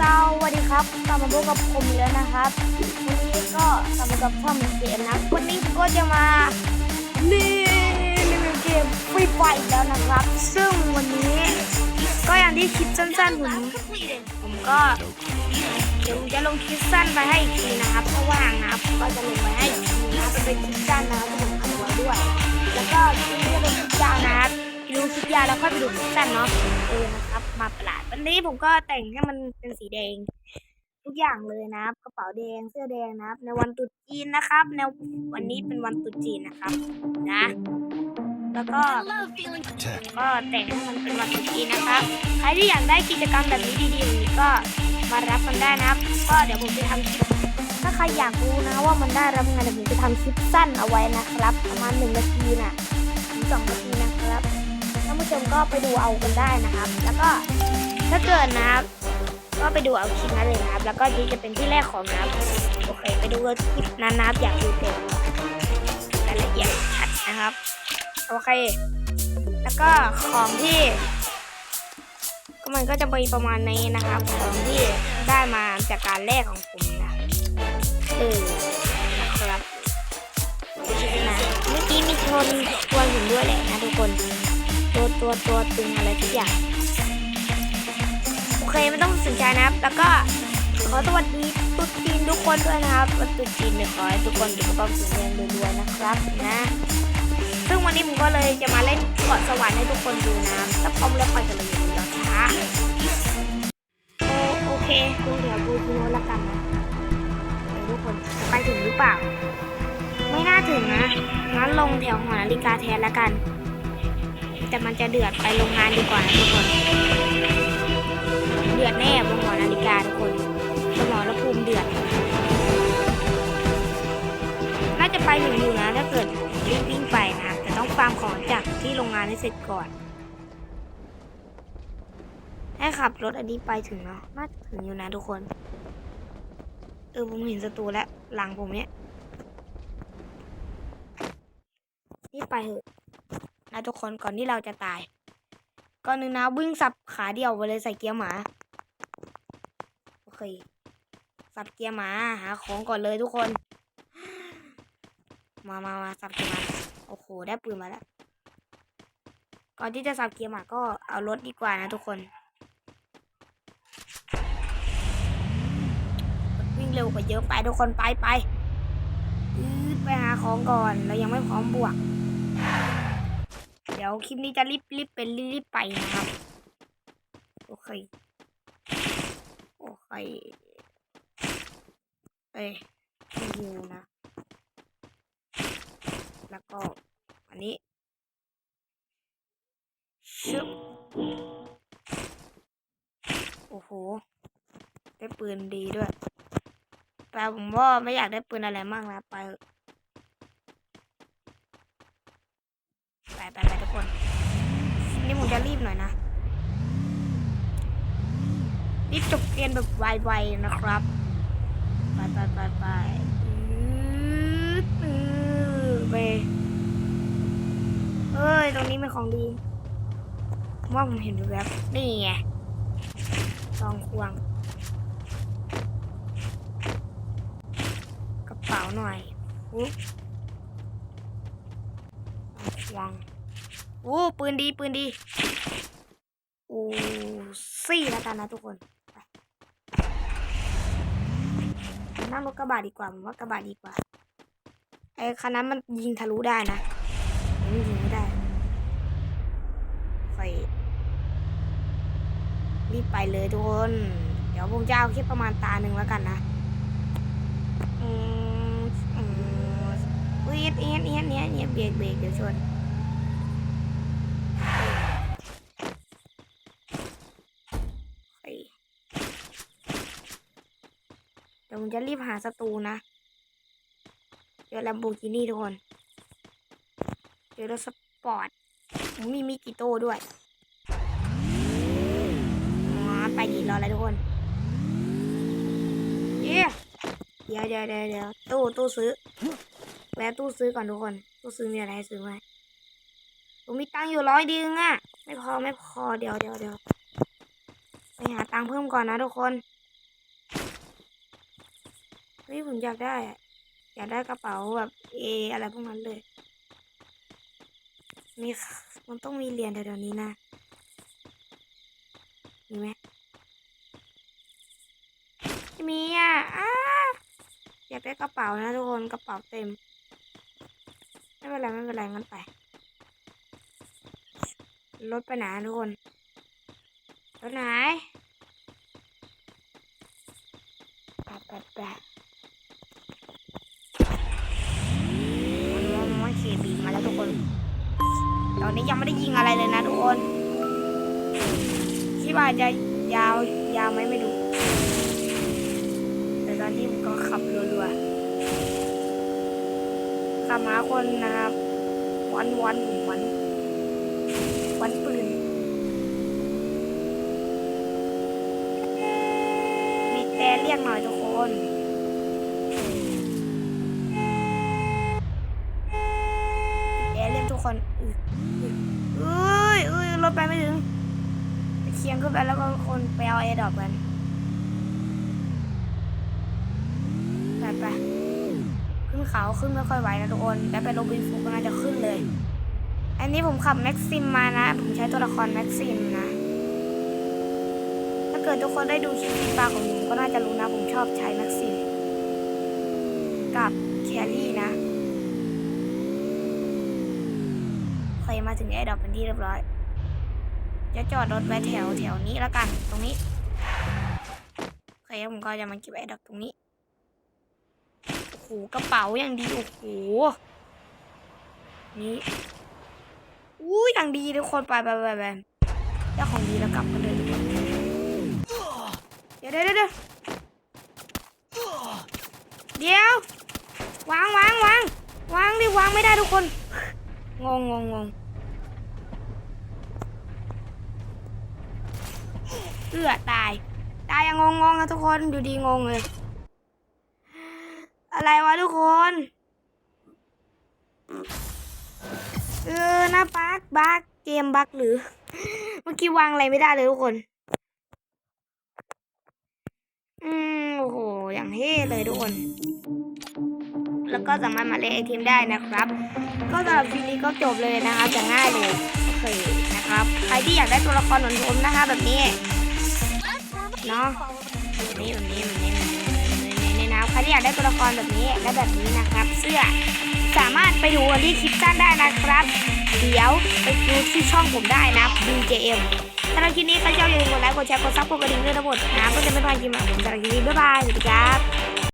สวัสดีครับกลับมาพบกับผมอีกแล้วนะครับวันนี้ก็กลับมากับช่องเกมนะวันนี้ก็จะมารีวิวเกมฟรีไฟอีกแล้วนะครับ ซึ่งวันนี้ ก็อย่างที่คลิปสั้นๆผมผมก็เดี๋ยวจะลงคลิปสั้นไปให้อีกทีนะครับถ้าว่างนะครับก็จะลงไปให้อีกทีนะเป็นคลิปสั้นนะครับผมทำไว้ด้วย แล้วก็คลิปจะเป็นคลิปยาวนะครับ ดูคลิปยาวแล้วค่อยไปดูคลิปสั้นเนาะเออนะครับ มาประหลาดวันนี้ผมก็แต่งให้มันเป็นสีแดง ทุกอย่างเลยนะครับ กระเป๋าแดงเสื้อแดงนะครับ ในวันตรุษจีนนะครับในวันนี้เป็นวันตรุษจีนนะครับ นะ แล้วก็ก็แต่งให้มันเป็นวันตรุษจีนนะครับใครที่อยากได้กิจกรรมแบบนี้ดีๆนี้ก็มารับกันได้นะครับ ก็เดี๋ยวผมจะทำคลิปถ้าใครอยากรู้นะว่ามันได้รับงานเดี๋ยวผมจะทำคลิปสั้นเอาไว้นะครับ ประมาณหนึ่งนาทีน่ะถึงสองนาที ผู้ชมก็ไปดูเอากันได้นะครับ แล้วก็ถ้าเกิดนะครับ ก็ไปดูเอาคลิปนั้นเลยนะครับ แล้วก็นี่จะเป็นที่แรกของนะครับโอเค ไปดูคลิปนั้นนะครับอยากดูเต็มรายละเอียดชัดนะครับโอเค แล้วก็ของที่ก็มันก็จะมีประมาณนี้นะครับของที่ได้มาจากการแลกของผมนะเออนะครับนะเมื่อกี้มีชนชวนผมด้วยแหละนะทุกคน ตัวตัวตัวตึงอะไรทุกอย่างโอเคไม่ต้องสนใจนะครับ แล้วก็ขอสวัสดีตุ๊ดจีนทุกคนด้วยนะครับวันตุ๊ดจีนเนี่ยขอให้ทุกคนสุขภาพแข็งแรงรวยๆนะครับนะ ซึ่งวันนี้ผมก็เลยจะมาเล่นเกาะสวรรค์ให้ทุกคนดูนะครับถ้าพร้อมแล้วไปกันเลยอย่าช้าโอเคดูเดี๋ยวดูดูแล้วกันนะทุกคนจะไปถึงหรือเปล่า ไม่น่าถึงนะงั้นลงแถวหอนาฬิกาแทนแล้วกัน แต่มันจะเดือดไปโรงงานดีกว่านะทุกคน เดือดแน่บนหอนาฬิกาทุกคนสมอรภูมิเดือด น่าจะไปถึงอยู่นะถ้าเกิดรีบวิ่งไปนะแต่ต้องฟาร์มของจากที่โรงงานให้เสร็จก่อน ให้ขับรถอันนี้ไปถึงเนาะน่าจะถึงอยู่นะทุกคน เออผมเห็นศัตรูแล้วหลังผมเนี้ยรีบไปเถอะ นะทุกคนก่อนที่เราจะตาย ก่อนหนึ่งนะวิ่งสับขาเดียวไปเลยใส่เกียร์หมาโอเคสับเกียร์หมาหาของก่อนเลยทุกคน มามามาสับเกียร์หมาโอ้โหได้ปืนมาแล้วก่อนที่จะสับเกียร์หมาก็เอารถดีกว่านะทุกคน วิ่งเร็วกว่าเยอะไปทุกคนไปไปไปหาของก่อนเรายังไม่พร้อมบวก เดี๋ยวคลิปนี้จะรีบรีบเป็นรีบไปนะครับ โอเค โอเค เอ้ยไม่หิวนะ แล้วก็ อันนี้ชึบโอ้โห ได้ปืนดีด้วย แต่ผมว่าไม่อยากได้ปืนอะไรมากนะ ไปไปไปทุกคน นี่ผมจะรีบหน่อยนะ รีบจบเกมแบบไวๆนะครับ ไปไปไปไปไปเอ้ย ตรงนี้เป็นของดีว่าผมเห็นแวบนี่ไงซองควง กระเป๋าหน่อยอุ๊บควง อ้ปืนดีปืนดี โอ้ซี่แล้วกันนะทุกคนไปนั่งรถกระบะดีกว่าผมว่ากระบะดีกว่าไอ้คันนั้นมันยิงทะลุได้นะอันยิงไม่ได้ไฟรีบไปเลยทุกคน เดี๋ยวผมจะเอาแค่ประมาณตาหนึ่งแล้วกันนะอืมอืมเอียดเอียดเอียดเอียดเอียดเบรกเบรกเดี๋ยวชนเฮ้ย เดี๋ยวผมจะรีบหาศัตรูนะ เจอแลมโบกินี่ทุกคน เจอรถสปอร์ตผมมีมิกิโต้ด้วยอ๋อไปดีรออะไรทุกคนเย้เดี๋ยวเดี๋ยวเดี๋ยวเดี๋ยวตู้ตู้ซื้อแวะตู้ซื้อก่อนทุกคน ตู้ซื้อมีอะไรซื้อไหมผมมีตังค์อยู่ร้อยดึงอะไม่พอไม่พอเดี๋ยวเดี๋ยวเดี๋ยวไปหาตังค์เพิ่มก่อนนะทุกคน เฮ้ยผมอยากได้ อยากได้กระเป๋าแบบเออะไรพวกนั้นเลย มีมันต้องมีเหรียญแถวๆนี้นะมีไหมมีอะอ้าอยากได้กระเป๋านะทุกคนกระเป๋าเต็ม ไม่เป็นไรไม่เป็นไรงั้นไปรถไปไหนทุกคนรถไหนแปะแปะแปะมันมองมันขี่บีมาแล้วทุกคน ต อนนี้ยังไม่ได้ยิงอะไรเลยนะทุกคนคิดว่าจะยาวยาวไหมไม่รู้แต่ตอนนี้ผมก็ขับรัวๆขับหาคนนะครับวันวันผมวันวันปืนมีแต่เรียกหน่อยทุกคน คนอืออือเอ้ยเอ้ยรถไปไม่ถึงเคียงขึ้นไปแล้วก็คนไปเอาเอดอกกันไปไปขึ้นเขาขึ้นไม่ค่อยไหวนะทุกคนแต่ไปโรบินฟูก็น่าจะขึ้นเลย อันนี้ผมขับแม็กซิมมานะ ผมใช้ตัวละครแม็กซิมนะ ถ้าเกิดทุกคนได้ดูคลิปฟีฟาของผมก็น่าจะรู้นะ ผมชอบใช้แม็กซิมกับแครี่นะเคย มาถึงแอร์ดรอปเป็นที่เรียบร้อย จะจอดรถไว้แถวแถวนี้แล้วกัน ตรงนี้โอเคผมก็จะมาเก็บแอร์ดรอปตรงนี้ โอ้โห กระเป๋าอย่างดี โอ้โห นี่อู้อย่างดีทุกคนไปไปไปไปเจ้ของดีแล้วกลับกันเลยทุกคนเดี๋ยวเดี๋ยวเดี๋ยวเดี๋ยวเดี๋ยววางวางวางวางดิวางไม่ได้ทุกคน งงงงงงเอื้อตาย ตายยังงงงนะทุกคนดูดีงงเลย อะไรวะทุกคนเออหน้าบักบักเกมบักหรือ เมื่อกี้วางอะไรไม่ได้เลยทุกคน อืมโอ้โห อย่างเท่เลยทุกคน แล้วก็สามารถมาเล่นไอเทมได้นะครับ ก็สำหรับคลิปนี้ก็จบเลยนะครับจะง่ายเลยโอเคนะครับ ใครที่อยากได้ตัวละครเหมือนผมนะคะแบบนี้ เนาะแบบนี้แบบนี้แบบนี้แบบนี้แบบนี้นะครับใครที่อยากได้ตัวละครแบบนี้และแบบนี้นะครับ เสื้อสามารถไปดูที่คลิปสั้นได้นะครับ เดี๋ยวไปดูที่ช่องผมได้นะ BJM สำหรับคลิปนี้ใครชอบอย่าลืมกดไลค์กดแชร์กดซับกดกระดิ่งด้วยทั้งหมดนะเพื่อจะไม่พลาดคลิปใหม่ผมสำหรับคลิปนี้บ๊ายบายสวัสดีครับ